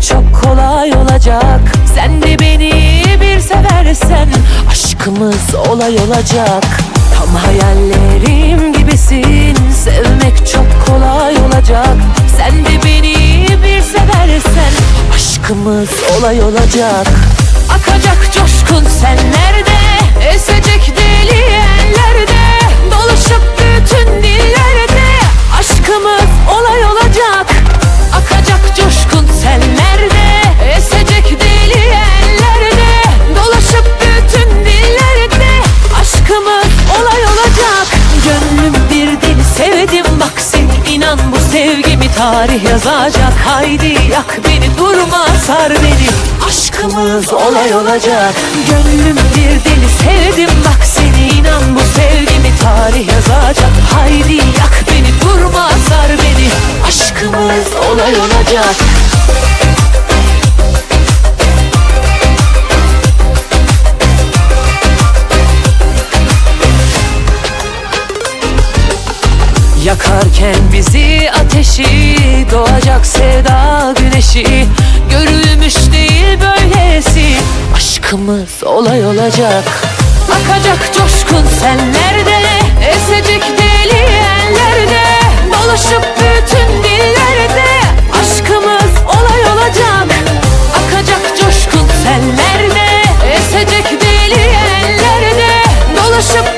çok kolay olacak. Sen de beni bir seversen Aşkımız olay olacak. Tam hayallerim gibisin. Sevmek çok kolay olacak. Sen de beni bir seversen Aşkımız olay olacak. Akacak coşkun senlerde Esecek deli ellerde Dolaşıp bütün dillerde Aşkımız olay olacak coşkun sellerde Esecek deli ellerde Dolaşıp bütün dillerde Aşkımız olay olacak. Gönlüm bir deli sevdim bak sen inan bu sevgimi tarih yazacak. Haydi yak beni durma sar beni. Aşkımız olay olacak. Gönlüm bir deli sevdim bak seni inan bu sevgimi tarih yazacak. Haydi yak beni durma sar beni. Aşkımız olay olacak Yakarken bizi ateşi Doğacak sevda güneşi. Görülmüş değil böylesi Aşkımız olay olacak. Akacak coşkun senlerde Esecek deli ellerde Dolaşıp bütün dillerde Aşkımız olay olacak. Akacak coşkun sellerde Esecek deli ellerde Dolaşıp